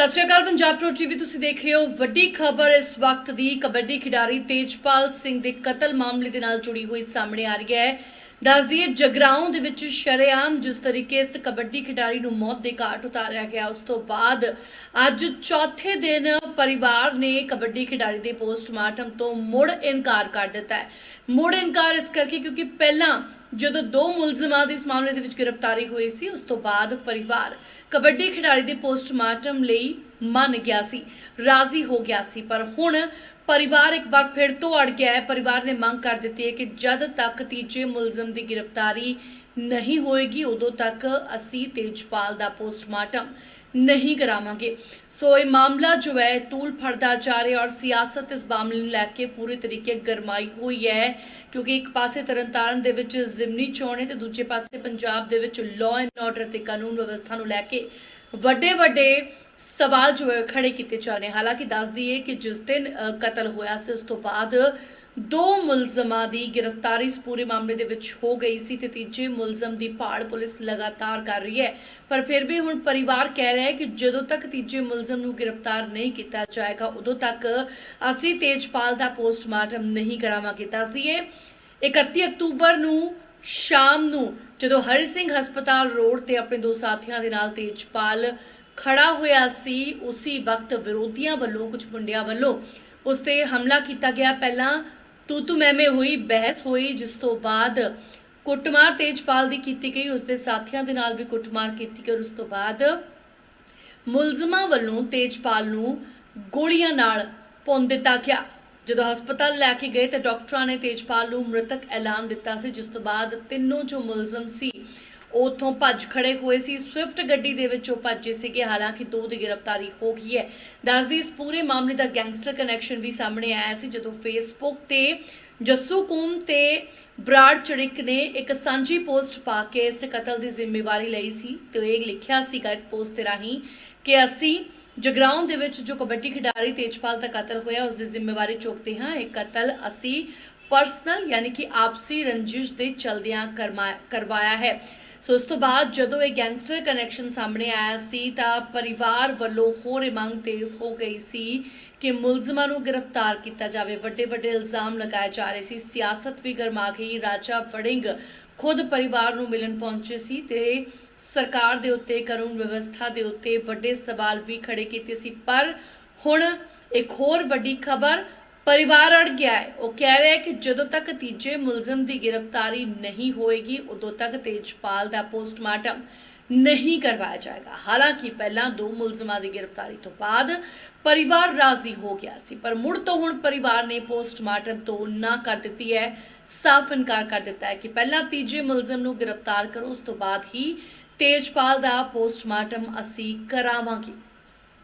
ਸਤਿ ਸ਼੍ਰੀ ਅਕਾਲ, Punjab pro TV ਤੁਸੀਂ ਦੇਖ ਰਹੇ ਹੋ ਵੱਡੀ ਖਬਰ। ਇਸ ਵਕਤ ਦੀ ਕਬੱਡੀ ਖਿਡਾਰੀ ਤੇਜਪਾਲ ਸਿੰਘ ਦੇ ਕਤਲ ਮਾਮਲੇ ਦੇ ਨਾਲ ਜੁੜੀ ਹੋਈ ਸਾਹਮਣੇ ਆ ਰਹੀ ਹੈ। ਦੱਸ ਦਈਏ, ਜਗਰਾਉਂ ਦੇ ਵਿੱਚ ਸ਼ਰੇਆਮ ਜਿਸ ਤਰੀਕੇ ਇਸ ਕਬੱਡੀ ਖਿਡਾਰੀ ਨੂੰ ਮੌਤ ਦੇ ਘਾਟ ਉਤਾਰਿਆ ਗਿਆ, ਉਸ ਤੋਂ ਬਾਅਦ ਅੱਜ ਚੌਥੇ ਦਿਨ ਪਰਿਵਾਰ ਨੇ ਕਬੱਡੀ ਖਿਡਾਰੀ ਦੇ ਪੋਸਟਮਾਰਟਮ ਤੋਂ ਮੁੜ ਇਨਕਾਰ ਕਰ ਦਿੱਤਾ ਹੈ। ਮੁੜ ਇਨਕਾਰ ਇਸ ਕਰਕੇ ਕਿਉਂਕਿ ਪਹਿਲਾਂ ਜਦੋਂ ਦੋ ਮੁਲਜ਼ਮਾਂ ਦੀ ਇਸ ਮਾਮਲੇ ਦੇ ਵਿੱਚ ਗ੍ਰਿਫਤਾਰੀ ਹੋਈ ਸੀ, ਉਸ ਤੋਂ ਬਾਅਦ ਪਰਿਵਾਰ ਕਬੱਡੀ ਖਿਡਾਰੀ ਦੇ ਪੋਸਟਮਾਰਟਮ ਲਈ ਮੰਨ ਗਿਆ ਸੀ, ਰਾਜ਼ੀ ਹੋ ਗਿਆ ਸੀ। ਪਰ ਹੁਣ ਪਰਿਵਾਰ ਇੱਕ ਵਾਰ ਫਿਰ ਤੋਂ ਅੜ ਗਿਆ ਹੈ। ਪਰਿਵਾਰ ਨੇ ਮੰਗ ਕਰ ਦਿੱਤੀ ਹੈ ਕਿ ਜਦ ਤੱਕ ਤੀਜੇ ਮੁਲਜ਼ਮ ਦੀ ਗ੍ਰਿਫਤਾਰੀ ਨਹੀਂ ਹੋਏਗੀ, ਉਦੋਂ ਤੱਕ ਅਸੀਂ ਤੇਜਪਾਲ ਦਾ ਪੋਸਟਮਾਰਟਮ ਨਹੀਂ ਕਰਾਵਾਂਗੇ। ਸੋ ਇਹ ਮਾਮਲਾ ਜੋ ਹੈ, ਤੂਲ ਫੜਦਾ ਜਾ ਰਿਹਾ ਔਰ ਸਿਆਸਤ ਇਸ ਮਾਮਲੇ ਨੂੰ ਲੈ ਕੇ ਪੂਰੀ ਤਰੀਕੇ ਗਰਮਾਈ ਹੋਈ ਹੈ ਕਿਉਂਕਿ ਇੱਕ ਪਾਸੇ ਤਰਨਤਾਰਨ ਦੇ ਵਿੱਚ ਜ਼ਿਮਨੀ ਚੋਣ ਹੈ ਤੇ ਦੂਜੇ ਪਾਸੇ ਪੰਜਾਬ ਦੇ ਵਿੱਚ ਲਾਅ ਐਂਡ ਆਰਡਰ ਤੇ ਕਾਨੂੰਨ ਵਿਵਸਥਾ ਨੂੰ ਲੈ ਕੇ ਵੱਡੇ ਵੱਡੇ ਸਵਾਲ ਜੋ ਹੈ ਖੜੇ ਕੀਤੇ ਜਾ ਰਹੇ ਹਾਲਾਂਕਿ ਦੱਸ ਦਈਏ ਕਿ ਜਿਸ ਦਿਨ ਕਤਲ ਹੋਇਆ ਸੀ, ਉਸ ਤੋਂ ਬਾਅਦ ਦੋ ਮੁਲਜ਼ਮਾਂ ਦੀ ਗ੍ਰਿਫਤਾਰੀ ਇਸ ਪੂਰੇ ਮਾਮਲੇ ਦੇ ਵਿੱਚ ਹੋ ਗਈ ਸੀ ਤੇ ਤੀਜੇ ਮੁਲਜ਼ਮ ਦੀ ਭਾਲ ਪੁਲਿਸ ਲਗਾਤਾਰ ਕਰ ਰਹੀ ਹੈ। ਪਰ ਫਿਰ ਵੀ ਹੁਣ ਪਰਿਵਾਰ ਕਹਿ ਰਿਹਾ ਹੈ ਕਿ ਜਦੋਂ ਤੱਕ ਤੀਜੇ ਮੁਲਜ਼ਮ ਨੂੰ ਗ੍ਰਿਫਤਾਰ ਨਹੀਂ ਕੀਤਾ ਜਾਏਗਾ, ਉਦੋਂ ਤੱਕ ਅਸੀਂ ਤੇਜਪਾਲ ਦਾ ਪੋਸਟਮਾਰਟਮ ਨਹੀਂ ਕਰਾਵਾਂਗੇ। ਦੱਸ ਦਈਏ 31 ਅਕਤੂਬਰ ਨੂੰ ਸ਼ਾਮ ਨੂੰ ਜਦੋਂ ਹਰੀ ਸਿੰਘ ਹਸਪਤਾਲ ਰੋਡ ਤੇ ਆਪਣੇ ਦੋ ਸਾਥੀਆਂ ਦੇ ਨਾਲ ਤੇਜਪਾਲ ਖੜਾ ਹੋਇਆ ਸੀ, ਉਸੇ ਵਕਤ ਵਿਰੋਧੀਆਂ ਵੱਲੋਂ, ਕੁਝ ਮੁੰਡਿਆਂ ਵੱਲੋਂ ਉਸ ਤੇ ਹਮਲਾ ਕੀਤਾ ਗਿਆ। ਪਹਿਲਾਂ ਤੂ ਤੂ ਮੈਂ ਮੈਂ ਹੋਈ ਬਹਿਸ ਹੋਈ, ਜਿਸ ਤੋਂ ਬਾਅਦ ਕੁੱਟਮਾਰ ਤੇਜਪਾਲ ਦੀ ਕੀਤੀ ਗਈ ਉਸ ਦੇ ਸਾਥੀਆਂ ਦੇ ਨਾਲ ਵੀ ਕੁੱਟਮਾਰ ਕੀਤੀ ਗਈ ਉਸ ਤੋਂ ਬਾਅਦ ਮੁਲਜ਼ਮਾਂ ਵੱਲੋਂ ਤੇਜਪਾਲ ਨੂੰ ਗੋਲੀਆਂ ਨਾਲ ਭੁੰਨ ਦਿੱਤਾ ਗਿਆ। ਜਦੋਂ ਹਸਪਤਾਲ ਲੈ ਕੇ ਗਏ ਤਾਂ ਡਾਕਟਰਾਂ ਨੇ ਤੇਜਪਾਲ ਨੂੰ ਮ੍ਰਿਤਕ ਐਲਾਨ ਦਿੱਤਾ ਸੀ, ਜਿਸ ਤੋਂ ਬਾਅਦ ਤਿੰਨੋਂ ਜੋ ਮੁਲਜ਼ਮ ਸੀ ਉੱਥੋਂ ਭੱਜ ਖੜੇ ਹੋਏ ਸੀ। ਸਵਿਫਟ ਗੱਡੀ ਦੇ ਵਿੱਚ ਉਹ ਭੱਜੇ ਸੀਗੇ। ਹਾਲਾਂਕਿ ਦੋ ਦੀ ਗ੍ਰਿਫਤਾਰੀ ਹੋ ਗਈ ਹੈ। ਦੱਸਦੀ, ਇਸ ਪੂਰੇ ਮਾਮਲੇ ਦਾ ਗੈਂਗਸਟਰ ਕਨੈਕਸ਼ਨ ਵੀ ਸਾਹਮਣੇ ਆਇਆ ਸੀ, ਜਦੋਂ ਫੇਸਬੁੱਕ ਤੇ ਜੱਸੂ ਕੂਮ ਤੇ ਬਰਾੜ ਚੜਿਕ ਨੇ ਇੱਕ ਸਾਂਝੀ ਪੋਸਟ ਪਾ ਕੇ ਇਸ ਕਤਲ ਦੀ ਜ਼ਿੰਮੇਵਾਰੀ ਲਈ ਸੀ ਤੇ ਇਹ ਲਿਖਿਆ ਸੀਗਾ ਇਸ ਪੋਸਟ ਤੇ ਰਾਹੀਂ ਕਿ ਅਸੀਂ ਜਗਰਾਉਂ ਦੇ ਵਿੱਚ ਜੋ ਕਬੱਡੀ ਖਿਡਾਰੀ ਤੇਜਪਾਲ ਦਾ ਕਤਲ ਹੋਇਆ, ਉਸ ਦੀ ਜ਼ਿੰਮੇਵਾਰੀ ਚੁੱਕਦੇ ਹਾਂ। ਇਹ ਕਤਲ ਅਸੀਂ ਪਰਸਨਲ ਯਾਨੀ ਕਿ ਆਪਸੀ ਰੰਜਿਸ਼ ਦੇ ਚਲਦਿਆਂ ਕਰਵਾਇਆ ਹੈ। ਸੋ ਇਸ ਤੋਂ ਬਾਅਦ ਜਦੋਂ ਇਹ ਗੈਂਗਸਟਰ ਕਨੈਕਸ਼ਨ ਸਾਹਮਣੇ ਆਇਆ ਸੀ ਤਾਂ ਪਰਿਵਾਰ ਵੱਲੋਂ ਹੋਰ ਮੰਗ ਤੇਜ਼ ਹੋ ਗਈ ਸੀ ਕਿ ਮੁਲਜ਼ਮਾਂ ਨੂੰ ਗ੍ਰਿਫਤਾਰ ਕੀਤਾ ਜਾਵੇ। ਵੱਡੇ ਵੱਡੇ ਇਲਜ਼ਾਮ ਲਗਾਏ ਜਾ ਰਹੇ ਸੀ। ਸਿਆਸਤ ਵੀ ਗਰਮਾ ਗਈ। ਰਾਜਾ ਵੜਿੰਗ ਖੁਦ ਪਰਿਵਾਰ ਨੂੰ ਮਿਲਣ ਪਹੁੰਚੇ ਸੀ ਤੇ ਸਰਕਾਰ ਦੇ ਉੱਤੇ, ਕਾਨੂੰਨ ਵਿਵਸਥਾ ਦੇ ਉੱਤੇ ਵੱਡੇ ਸਵਾਲ ਵੀ ਖੜੇ ਕੀਤੇ ਸੀ। ਪਰ ਹੁਣ ਇੱਕ ਹੋਰ ਵੱਡੀ ਖਬਰ ਪਰਿਵਾਰ ਅੜ ਗਿਆ ਹੈ। ਉਹ ਕਹਿ ਰਿਹਾ ਹੈ ਕਿ ਜਦੋਂ ਤੱਕ ਤੀਜੇ ਮੁਲਜ਼ਮ ਦੀ ਗ੍ਰਿਫਤਾਰੀ ਨਹੀਂ ਹੋਏਗੀ, ਉਦੋਂ ਤੱਕ ਤੇਜਪਾਲ ਦਾ ਪੋਸਟਮਾਰਟਮ ਨਹੀਂ ਕਰਵਾਇਆ ਜਾਏਗਾ। ਹਾਲਾਂਕਿ ਪਹਿਲਾਂ ਦੋ ਮੁਲਜ਼ਮਾਂ ਦੀ ਗ੍ਰਿਫਤਾਰੀ ਤੋਂ ਬਾਅਦ ਪਰਿਵਾਰ ਰਾਜ਼ੀ ਹੋ ਗਿਆ ਸੀ, ਪਰ ਮੁੜ ਤੋਂ ਹੁਣ ਪਰਿਵਾਰ ਨੇ ਪੋਸਟਮਾਰਟਮ ਤੋਂ ਨਾ ਕਰ ਦਿੱਤੀ ਹੈ। ਸਾਫ਼ ਇਨਕਾਰ ਕਰ ਦਿੱਤਾ ਹੈ ਕਿ ਪਹਿਲਾਂ ਤੀਜੇ ਮੁਲਜ਼ਮ ਨੂੰ ਗ੍ਰਿਫਤਾਰ ਕਰੋ, ਉਸ ਤੋਂ ਬਾਅਦ ਹੀ ਤੇਜਪਾਲ ਦਾ ਪੋਸਟਮਾਰਟਮ ਅਸੀਂ ਕਰਾਵਾਂਗੇ।